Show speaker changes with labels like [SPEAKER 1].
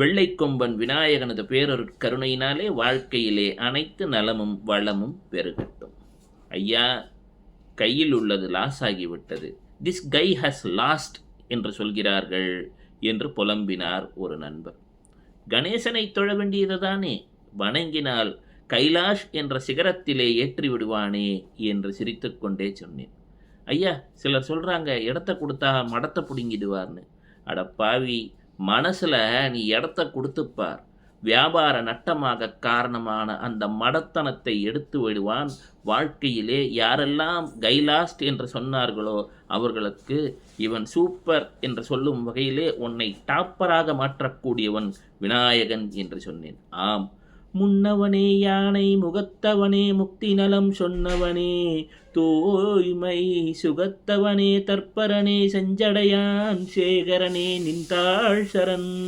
[SPEAKER 1] வெள்ளைக்கொம்பன் விநாயகனது பேரொரு கருணையினாலே வாழ்க்கையிலே அனைத்து நலமும் வளமும் பெருகட்டும். ஐயா கையில் உள்ளது லாஸ் ஆகிவிட்டது திஸ் கை ஹஸ் லாஸ்ட் என்று சொல்கிறார்கள் என்று புலம்பினார் ஒரு நண்பர். கணேசனை தொழ வேண்டியதுதானே வணங்கினால் கைலாஷ் என்ற சிகரத்திலே ஏற்றி விடுவானே என்று சிரித்துக்கொண்டே சொன்னேன். ஐயா சிலர் சொல்கிறாங்க இடத்த கொடுத்தா மடத்தை பிடுங்கிடுவார்னு. அட பாவி மனசில் நீ இடத்த கொடுத்துப்பார் வியாபார நட்டமாக காரணமான அந்த மடத்தனத்தை எடுத்து விடுவான். வாழ்க்கையிலே யாரெல்லாம் கைலாஸ்ட் என்று சொன்னார்களோ அவர்களுக்கு இவன் சூப்பர் என்று சொல்லும் வகையிலே உன்னை டாப்பராக மாற்றக்கூடியவன் விநாயகன் என்று சொன்னேன். ஆம் முன்னவனே யானை முகத்தவனே முக்தி நலம் சொன்னவனே தோய்மை சுகத்தவனே தற்பரனே செஞ்சடையான் சேகரனே நின்றாள் சரண்.